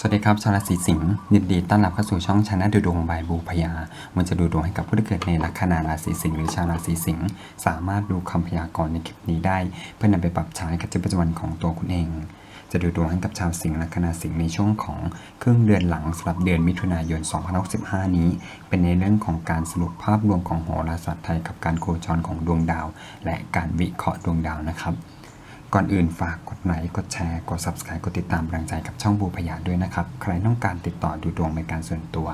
สวัสดีครับชาวราศีสิงห์ยินดีต้อนรับเข้าสู่ช่องชนะดูดวงบายบูพยามันจะดูดวงให้กับผู้ที่เกิดในลัคนาราศีสิงห์หรือชาวราศีสิงห์สามารถดูคำพยากรณ์ในคลิปนี้ได้ เพื่อนำไปปรับใช้กับชีวิตประจำวันของตัวคุณเอง จะดูดวงให้กับชาวสิงห์ลัคนาสิงห์ในช่วงของครึ่งเดือนหลังสำหรับเดือนมิถุนายน2565 นี้ เป็นในเรื่องของการสรุปภาพรวมของโหราศาสตร์ไทยกับการโคจรของดวงดาว และการวิเคราะห์ดวงดาวนะครับ ก่อนอื่นฝากกดไลค์กดแชร์ กด Subscribe กดติดตามกำลังใจกับช่องบูพยาด้วยนะครับ ใครต้องการติดต่อดูดวงเป็นการส่วนตัว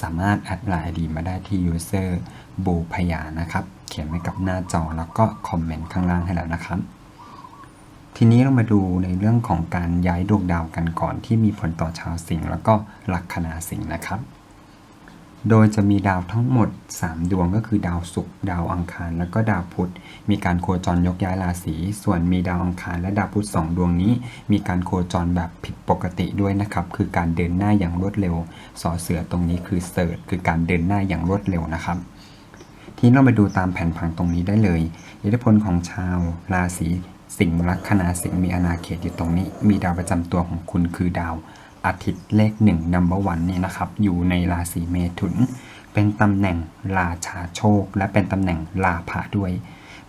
สามารถแอดไลน์ดีมาได้ที่ user บูพยานะครับ เขียนไว้กับหน้าจอแล้วก็คอมเมนต์ข้างล่างให้แล้วนะครับ ทีนี้เรามาดูในเรื่องของการย้ายดวงดาวกันก่อนที่มีผลต่อชาวสิงห์แล้วก็ลัคนาสิงห์นะครับ โดยจะมีดาวทั้งหมด 3 ดวงก็คือดาวศุกร์ดาวอังคาร แล้วก็ดาวพุธ มีการโคจรยกย้ายราศี ส่วนมีดาวอังคารและดาวพุธ2ดวงนี้ มีการโคจรแบบผิดปกติด้วยนะครับ คือการเดินหน้าอย่างรวดเร็ว สอเสือตรงนี้คือเสิร์ชคือการเดินหน้าอย่างรวดเร็วนะครับทีนี้เราไปดูตามแผนผังตรงนี้ได้เลย อิทธิพลของชาวราศีสิงห์ลัคนาสิงห์มีอาณาเขตอยู่ตรงนี้ มีดาวประจำตัวของคุณคือดาว อาทิตย์เลขหนึ่งนัมเบอร์วันนี่นะครับ อยู่ในราศีเมถุน เป็นตำแหน่งราชาโชค และเป็นตำแหน่งลาภะด้วย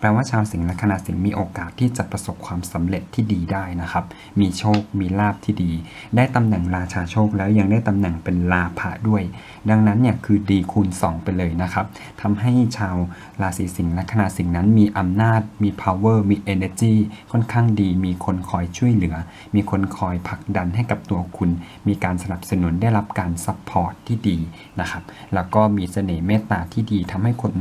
แปลว่าชาวสิงห์ลัคนาสิงห์มีโอกาสที่จะประสบความสำเร็จที่ดีได้นะครับ มีโชค มีลาภที่ดี ได้ตำแหน่งราชาโชคแล้วยังได้ตำแหน่งเป็นลาภะด้วย ดังนั้นเนี่ยคือดีคูณ 2 ไปเลยนะครับทำให้ชาวราศีสิงห์ลัคนาสิงห์นั้นมีอำนาจ มี power มี energy ค่อนข้างดี มีคนคอยช่วยเหลือ มีคนคอยผลักดันให้กับตัวคุณ มีการสนับสนุนได้รับการซัพพอร์ตที่ดีนะครับ แล้วก็มีเสน่ห์เมตตาที่ดีทำให้คน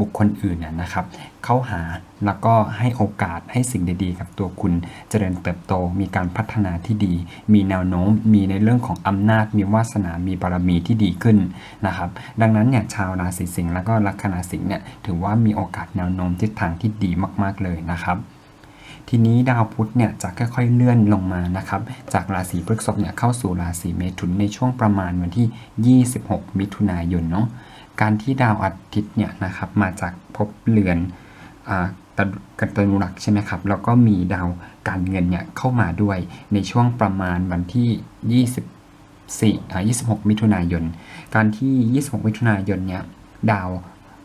บุคคลอื่นน่ะนะครับ เข้าหาแล้วก็ให้โอกาสให้สิ่งดีๆ กับตัวคุณเจริญเติบโต มีการพัฒนาที่ดี มีแนวโน้ม มีในเรื่องของอำนาจ มีวาสนา มีบารมีที่ดีขึ้นนะครับ ดังนั้นเนี่ยชาวราศีสิงห์แล้วก็ลัคนาสิงห์เนี่ยถือว่ามีโอกาสแนวโน้มทิศทางที่ดีมาก ๆเลยนะครับทีนี้ดาวพุธเนี่ยจะค่อยๆเลื่อนลงมานะครับ จากราศีพฤษภเนี่ยเข้าสู่ราศีเมถุนในช่วงประมาณวันที่ 26 มิถุนายนเนาะ การที่ดาวอาทิตย์เนี่ยนะครับมาจากภพเรือนอ่าตกัตนุรักใช่ไหมครับ แล้วก็มีดาวการเงินเนี่ยเข้ามาด้วยในช่วงประมาณวันที่ 24อ่า26 มิถุนายน การที่ 26 มิถุนายนเนี่ยดาว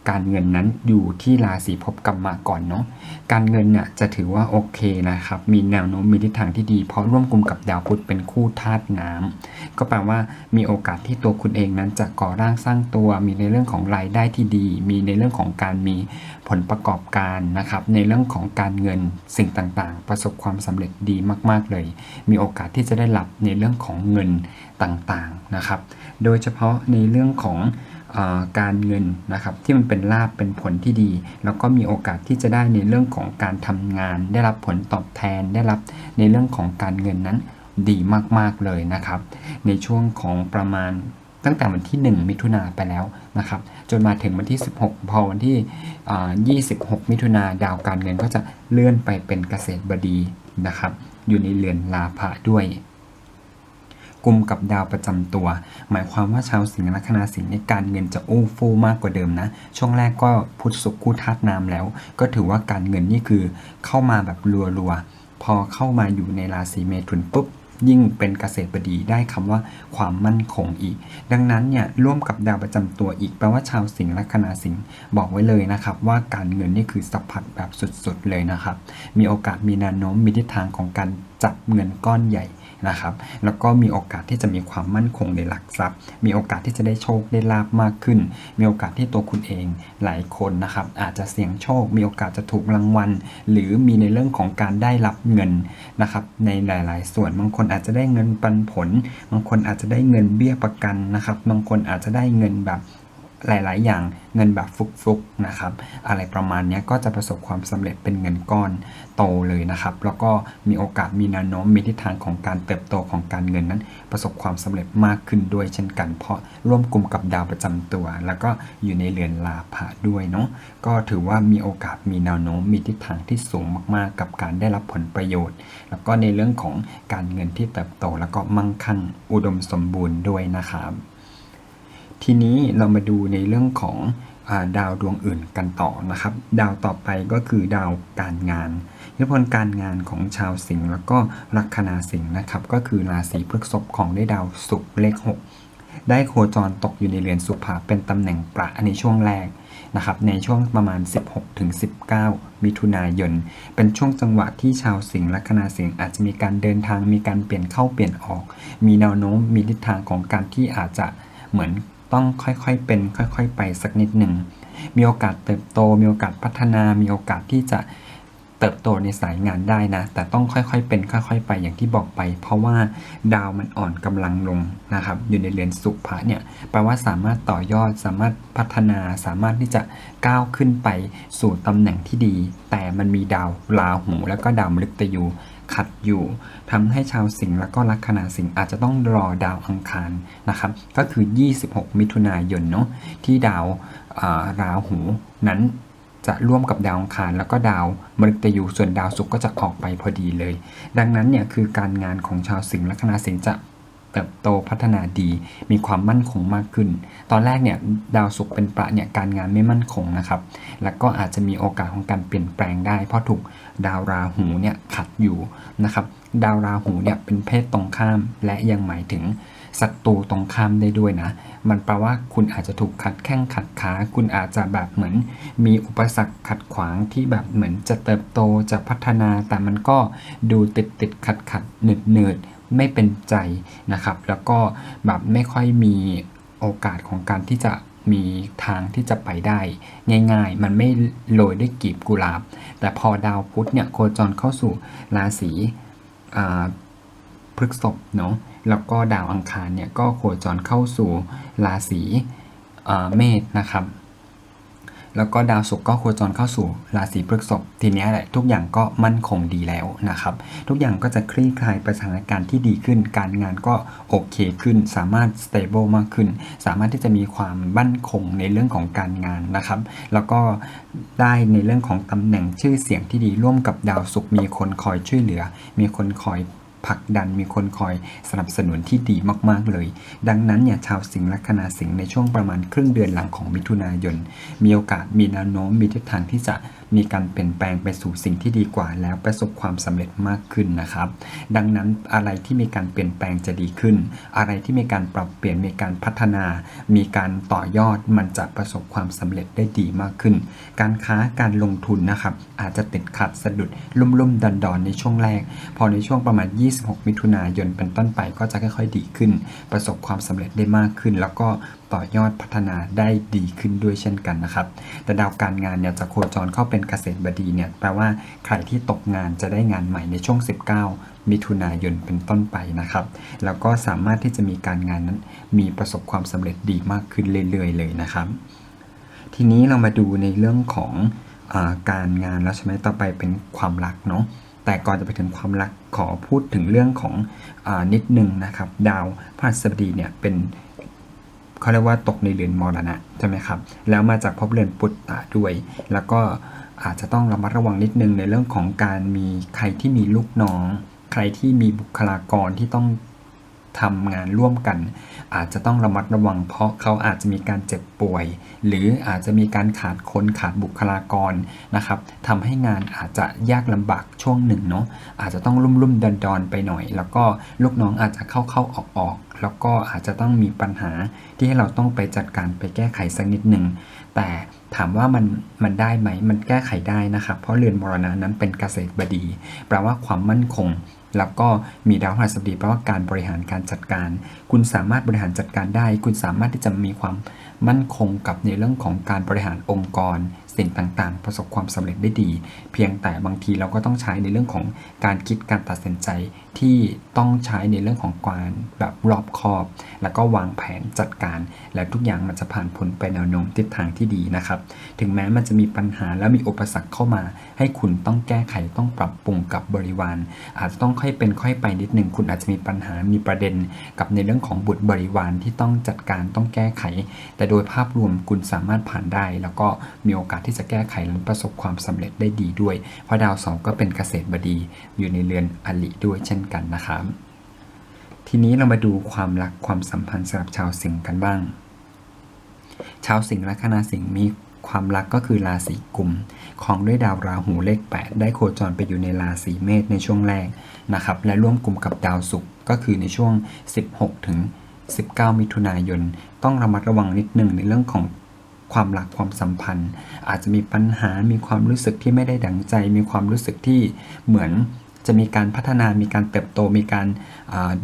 การเงินนั้นอยู่ที่ราศีภพกรรมะก่อนเนาะการเงินเนี่ยจะถือว่าโอเคนะครับ มีแนวโน้มมีทิศทางที่ดี เพราะร่วมกลุ่มกับดาวพุธเป็นคู่ธาตุน้ำก็แปลว่ามีโอกาสที่ตัวคุณเองนั้นจะก่อร่างสร้างตัว มีในเรื่องของรายได้ที่ดี มีในเรื่องของการมีผลประกอบการนะครับ ในเรื่องของการเงินสิ่งต่างๆ ประสบความสำเร็จดีมากๆเลย มีโอกาสที่จะได้รับในเรื่องของเงินต่างๆนะครับ โดยเฉพาะในเรื่องของ การเงินนะครับที่มันเป็นลาบเป็นผลที่ดี แล้วก็มีโอกาสที่จะได้ในเรื่องของการทำงาน ได้รับผลตอบแทนได้รับในเรื่องของการเงินนั้นดีมากๆเลยนะครับ ในช่วงของประมาณตั้งแต่วันที่ 1 มิถุนาไปแล้วนะครับ จนมาถึงวันที่ 16 พอวันที่อ่า26 มิถุนาดาวการเงินก็จะเลื่อนไปเป็นเกษตรบดีนะครับ อยู่ในเรือนลาภะด้วย กลุ่มกับดาวประจำตัว หมายความว่าชาวสิงห์ลัคนาสิงห์ในการเงินจะอู้ฟู่มากกว่าเดิมนะ ช่วงแรกก็พุทธสุขคู่ธาตุน้ำแล้ว ก็ถือว่าการเงินนี่คือเข้ามาแบบรัวๆ พอเข้ามาอยู่ในราศีเมถุนปุ๊บยิ่งเป็นเกษตรบดีได้คำว่าความมั่นคงอีก ดังนั้นเนี่ยร่วมกับดาวประจำตัวอีกแปลว่าชาวสิงห์ลัคนาสิงห์บอกไว้เลยนะครับ ว่าการเงินนี่คือสัมผัสแบบสุดๆเลยนะครับ มีโอกาสมีแนวโน้มมีทิศทางของการจับเงินก้อนใหญ่ นะครับแล้วก็มีโอกาสที่จะมีความมั่นคงในหลักทรัพย์ มีโอกาสที่จะได้โชคได้ลาบมากขึ้น มีโอกาสที่ตัวคุณเองหลายคนนะครับอาจจะเสี่ยงโชค มีโอกาสจะถูกรางวัล หรือมีในเรื่องของการได้รับเงินนะครับในหลาย ๆ ส่วนบางคนอาจจะได้เงินปันผล บางคนอาจจะได้เงินเบี้ยประกันนะครับบางคนอาจจะได้เงินแบบ หลาย ๆ อย่างเงินแบบฟุกๆนะครับอะไรประมาณนี้ก็จะประสบความสำเร็จเป็นเงินก้อนโตเลยนะครับ แล้วก็มีโอกาสมีแนวโน้มมีทิศทางของการเติบโตของการเงินนั้น ประสบความสำเร็จมากขึ้นด้วยเช่นกัน เพราะร่วมกลุ่มกับดาวประจำตัว แล้วก็อยู่ในเรือนลาภะด้วยเนาะก็ถือว่ามีโอกาสมีแนวโน้มมีทิศทางที่สูงมาก ๆ กับการได้รับผลประโยชน์ แล้วก็ในเรื่องของการเงินที่เติบโตแล้วก็มั่งคั่งอุดมสมบูรณ์ด้วยนะครับ ทีนี้เรามาดูในเรื่องของอดาวดวงอื่นกันต่อนะครับ ดาวต่อไปก็คือดาวการงานอิทธิพลการงานของชาวสิงห์แล้วก็ลัคนาสิงห์นะครับ ก็คือราศีพฤษภของได้ดาวศุกร์เลข 6 ได้โคจรตกอยู่ในเรือนสุภาเป็นตำแหน่งประในช่วงแรกนะครับในช่วงประมาณ 16ถึง19 มิถุนายน เป็นช่วงจังหวะที่ชาวสิงห์ลัคนาสิงห์อาจจะมีการเดินทางมีการเปลี่ยนเข้าเปลี่ยนออก มีแนวโน้มมีทิศทางของการที่อาจจะเหมือน ต้องค่อยๆเป็น ค่อยๆ ไปสักนิดหนึ่ง มีโอกาสเติบโต มีโอกาสพัฒนา มีโอกาสที่จะเติบโตในสายงานได้นะ แต่ต้องค่อยๆ เป็น ค่อยๆ ไปอย่างที่บอกไป เพราะว่าดาวมันอ่อนกำลังลงนะครับ อยู่ในเรือนสุภะเนี่ย แปลว่าสามารถต่อยอด สามารถพัฒนา สามารถที่จะก้าวขึ้นไปสู่ตำแหน่งที่ดี แต่มันมีดาวราหู แล้วก็ดาวมฤตยู ขัดอยู่ทำให้ชาวสิงห์และก็ลัคนาสิงห์อาจจะต้องรอดาวอังคารนะครับ ก็คือ 26 มิถุนายนเนาะที่ดาวาราหูนั้นจะร่วมกับดาวอังคารแล้วก็ดาวมฤตยูส่วนดาวศุกร์ก็จะออกไปพอดีเลย ดังนั้นเนี่ยคือการงานของชาวสิงห์ลัคนาสิงห์จะ เติบโตพัฒนาดี มีความมั่นคงมากขึ้น ตอนแรกเนี่ยดาวศุกร์เป็นประเนี่ยการงานไม่มั่นคงนะครับ แล้วก็อาจจะมีโอกาสของการเปลี่ยนแปลงได้ เพราะถูกดาวราหูเนี่ยขัดอยู่นะครับ ดาวราหูเนี่ยเป็นเพศตรงข้ามและยังหมายถึงศัตรูตรงข้ามได้ด้วยนะ มันแปลว่าคุณอาจจะถูกขัดแข้งขัดขา คุณอาจจะแบบเหมือน มีอุปสรรคขัดขวางที่แบบเหมือนจะเติบโตจะพัฒนา แต่มันก็ดูติดติดขัดขัดหนืดหนืด ไม่เป็นใจนะครับ แล้วก็แบบไม่ค่อยมีโอกาสของการที่จะมีทางที่จะไปได้ ง่าย ๆ มันไม่โรยด้วยกลีบกุหลาบ แต่พอดาวพุธเนี่ยโคจรเข้าสู่ราศีพฤกษภเนาะแล้วก็ดาวอังคารเนี่ยก็โคจรเข้าสู่ราศีเมษนะครับ แล้วก็ดาวศุกร์ก็โคจรเข้าสู่ราศีพฤษภทีนี้แหละทุกอย่างก็มั่นคงดีแล้วนะครับ ทุกอย่างก็จะคลี่คลายประสถานการณ์ที่ดีขึ้น การงานก็โอเคขึ้น สามารถ stable มากขึ้น สามารถที่จะมีความมั่นคงในเรื่องของการงานนะครับ แล้วก็ได้ในเรื่องของตำแหน่งชื่อเสียงที่ดีร่วมกับดาวศุกร์มีคนคอยช่วยเหลือ มีคนคอย ผลักดันมีคนคอยสนับสนุนที่ดีมากๆเลย ดังนั้นเนี่ยชาวสิงห์ลัคนาสิงห์ในช่วงประมาณครึ่งเดือนหลังของมิถุนายน มีโอกาสมีแนวโน้มมีทิศทางที่จะ มีการเปลี่ยนแปลงไปสู่สิ่งที่ดีกว่า แล้วประสบความสำเร็จมากขึ้นนะครับ ดังนั้นอะไรที่มีการเปลี่ยนแปลงจะดีขึ้น อะไรที่มีการปรับเปลี่ยนมีการพัฒนา มีการต่อยอดมันจะประสบความสำเร็จได้ดีมากขึ้น การค้าการลงทุนนะครับ อาจจะติดขัดสะดุดลุ่มลุ่มดอนดอนในช่วงแรก พอในช่วงประมาณ 26 มิถุนายนเป็นต้นไปก็จะค่อยๆดีขึ้น ประสบความสำเร็จได้มากขึ้น แล้วก็ ต่อยอดพัฒนาได้ดีขึ้นด้วยเช่นกันนะครับ แต่ดาวการงานเนี่ยจะโคจรเข้าเป็นเกษตรบดีเนี่ยแปลว่าใครที่ตกงานจะได้งานใหม่ในช่วง 19 มิถุนายนเป็นต้นไปนะครับ แล้วก็สามารถที่จะมีการงานนั้น มีประสบความสำเร็จดีมากขึ้นเรื่อยๆ เลยนะครับ ทีนี้เรามาดูในเรื่องของอการงานแล้วใช่ไหมต่อไปเป็นความรักเนาะแต่ก่อนจะไปถึงความรักขอพูดถึงเรื่องของอนิดนึงนะครับ ดาวพฤหัสบดีเนี่ยเป็น เขาเรียกว่าตกในเรือนมรณะใช่ไหมครับ แล้วมาจากพบเรือนปุตตะด้วย แล้วก็อาจจะต้องระมัดระวังนิดนึงในเรื่องของการมีใครที่มีลูกน้อง ใครที่มีบุคลากรที่ต้อง ทำงานร่วมกัน อาจจะต้องระมัดระวังเพราะเขาอาจจะมีการเจ็บป่วย หรืออาจจะมีการขาดคนขาดบุคลากรนะครับทำให้งานอาจจะยากลำบากช่วงหนึ่งเนาะอาจจะต้องรุ่มรุ่มดอนดอนไปหน่อย แล้วก็ลูกน้องอาจจะเข้าเข้าออกออกแล้วก็อาจจะต้องมีปัญหาที่ให้เราต้องไปจัดการไปแก้ไขสักนิดหนึ่งแต่ถามว่ามันมันได้ไหมมันแก้ไขได้นะครับ เพราะเรือนมรณะนั้นเป็นเกษตรบดี แปลว่าความมั่นคง แล้วก็มีดาวพฤหัสบดีแปลว่าการบริหารการจัดการ คุณสามารถบริหารจัดการได้ คุณสามารถที่จะมีความมั่นคงกับในเรื่องของการบริหารองค์กร สิ่งต่างๆ ประสบความสำเร็จได้ดี เพียงแต่บางทีเราก็ต้องใช้ในเรื่องของการคิดการตัดสินใจที่ต้องใช้ในเรื่องของการแบบรอบคอบ แล้วก็วางแผนจัดการ และทุกอย่างมันจะผ่านพ้นไปแนวโน้มทิศทางที่ดีนะครับ ถึงแม้มันจะมีปัญหาและมีอุปสรรคเข้ามา ให้คุณต้องแก้ไขต้องปรับปรุงกับบริวาร อาจจะต้องค่อยเป็นค่อยไปนิดหนึ่งคุณอาจจะมีปัญหามีประเด็น กับในเรื่องของบุตรบริวารที่ต้องจัดการต้องแก้ไข แต่โดยภาพรวมคุณสามารถผ่านได้ แล้วก็มีโอกาสที่จะแก้ไขและประสบความสำเร็จได้ดีด้วย เพราะดาวสองก็เป็นเกษตรบดี อยู่ในเรือนอลิด้วยเช่นกันนะครับ ทีนี้เรามาดูความรักความสัมพันธ์สำหรับชาวสิงห์กันบ้าง ชาวสิงห์ลัคนาสิงห์มีความรักก็คือราศีกุมของด้วยดาวราหูเลข 8 ได้โคจรไปอยู่ในราศีเมษในช่วงแรกนะครับ และร่วมกลุ่มกับดาวศุกร์ก็คือในช่วง 16 ถึง 19 มิถุนายน ต้องระมัดระวังนิดหนึ่งในเรื่องของความรักความสัมพันธ์ อาจจะมีปัญหามีความรู้สึกที่ไม่ได้ดังใจ มีความรู้สึกที่เหมือน จะมีการพัฒนามีการเติบโตมีการ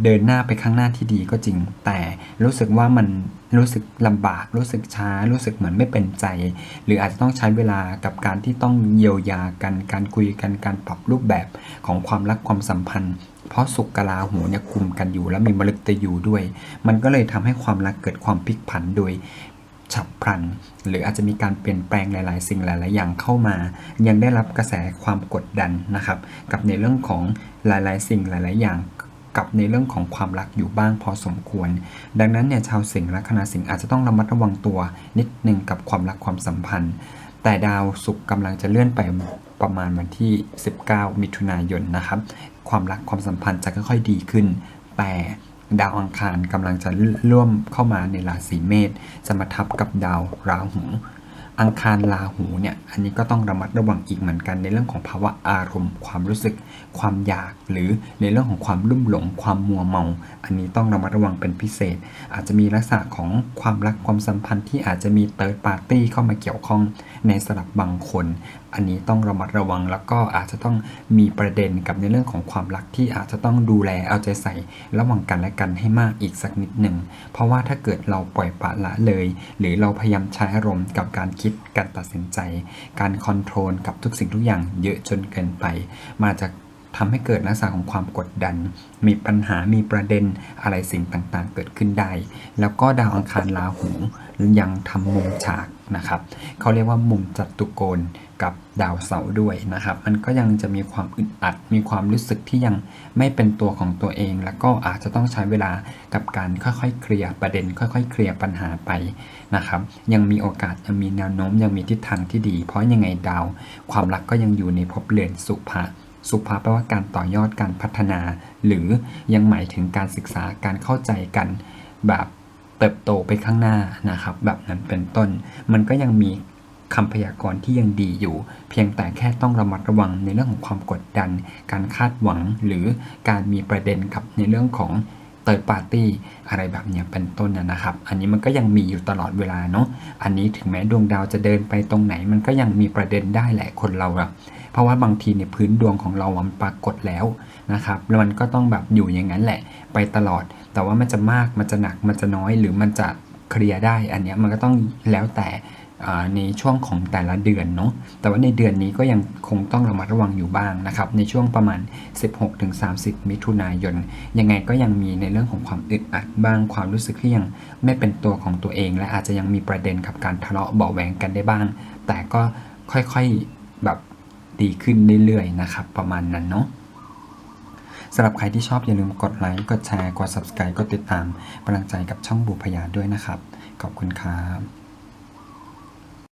เดินหน้าไปข้างหน้าที่ดีก็จริง แต่รู้สึกว่ามันรู้สึกลำบาก รู้สึกช้า รู้สึกเหมือนไม่เป็นใจ หรืออาจจะต้องใช้เวลากับการที่ต้องเยียวยากัน การคุยกัน การปรับรูปแบบของความรักความสัมพันธ์ เพราะสุกกลาหูเนี่ยคุมกันอยู่แล้วมีมฤตยู่ด้วย มันก็เลยทำให้ความรักเกิดความพลิกผันโดย ฉับพลัน หรืออาจจะมีการเปลี่ยนแปลงหลาย ๆ สิ่งหลาย ๆ อย่างเข้ามา ยังได้รับกระแสความกดดันนะครับ กับในเรื่องของหลาย ๆ สิ่งหลาย ๆ อย่างกับในเรื่องของความรักอยู่บ้างพอสมควร ดังนั้นเนี่ยชาวสิงห์และคณะสิงห์อาจจะต้องระมัดระวังตัวนิดนึงกับความรักความสัมพันธ์ แต่ดาวศุกร์กำลังจะเลื่อนไปประมาณวันที่ 19 มิถุนายนนะครับ ความรักความสัมพันธ์จะค่อยๆดีขึ้น แต่ ดาวอังคารกำลังจะร่วมเข้ามาในราศีเมษจะมาทับกับดาวราหู อังคารราหูเนี่ยอันนี้ก็ต้องระมัดระวังอีกเหมือนกันในเรื่องของภาวะอารมณ์ ความรู้สึก ความอยากหรือในเรื่องของความลุ่มหลง ความมัวเมา อันนี้ต้องระมัดระวังเป็นพิเศษ อาจจะมีลักษณะของความรักความสัมพันธ์ที่อาจจะมีเติร์ดปาร์ตี้เข้ามาเกี่ยวข้องในสลับบางคนอันนี้ต้องระมัดระวังแล้วก็อาจจะต้องมีประเด็นกับในเรื่องของความรักที่อาจจะต้องดูแลเอาใจใส่ระหว่างกันและกันให้มากอีกสักนิดหนึ่ง เพราะว่าถ้าเกิดเราปล่อยปละละเลย หรือเราพยายามใช้อารมณ์กับการคิดการตัดสินใจ การคอนโทรลกับทุกสิ่งทุกอย่างเยอะจนเกินไปมาจากทำให้เกิดลักษณะของความกดดัน มีปัญหา มีประเด็นอะไรสิ่งต่างๆ เกิดขึ้นได้ แล้วก็ดาวอังคารราหูยังทำมุมฉากนะครับ เขาเรียกว่ามุมจัตุโกณ กับดาวเสาร์ด้วยนะครับ มันก็ยังจะมีความอึดอัด มีความรู้สึกที่ยังไม่เป็นตัวของตัวเอง แล้วก็อาจจะต้องใช้เวลากับการค่อยๆ เคลียร์ประเด็น ค่อยๆ เคลียร์ปัญหาไปนะครับ ยังมีโอกาสยังมีแนวโน้มยังมีทิศทางที่ดี เพราะยังไงดาว ความรักก็ยังอยู่ในภพเรือนสุภะสุภาแปลว่าการต่อยอดการพัฒนา หรือยังหมายถึงการศึกษาการเข้าใจกันแบบเติบโตไปข้างหน้านะครับ แบบนั้นเป็นต้น มันก็ยังมี คำพยากรณ์ที่ยังดีอยู่ เพียงแต่แค่ต้องระมัดระวังในเรื่องของความกดดัน การคาดหวังหรือการมีประเด็นกับในเรื่องของเติร์ดปาร์ตี้อะไรแบบนี้เป็นต้นนะครับ อันนี้มันก็ยังมีอยู่ตลอดเวลาเนาะอันนี้ถึงแม้ดวงดาวจะเดินไปตรงไหน มันก็ยังมีประเด็นได้แหละคนเราอะเพราะว่าบางทีเนี่ยพื้นดวงของเรามันปรากฏแล้วนะครับแล้วมันก็ต้องแบบอยู่อย่างนั้นแหละ ไปตลอด แต่ว่ามันจะมากมันจะหนักมันจะน้อยหรือมันจะเคลียร์ได้ อันนี้มันก็ต้องแล้วแต่ ในช่วงของแต่ละเดือนเนาะ แต่ว่าในเดือนนี้ก็ยังคงต้องระมัดระวังอยู่บ้างนะครับ ในช่วงประมาณ 16-30 มิถุนายน ยังไงก็ยังมีในเรื่องของความอึดอัดบ้าง ความรู้สึกที่ยังไม่เป็นตัวของตัวเอง และอาจจะยังมีประเด็นกับการทะเลาะเบาแหวงกันได้บ้าง แต่ก็ค่อยๆแบบดีขึ้นเรื่อยๆนะครับ ประมาณนั้นเนาะสำหรับใครที่ชอบอย่าลืมกดไลค์ กดแชร์ กด subscribe กดติดตามกำลังใจกับช่องบูพยาด้วยนะครับ ขอบคุณครับ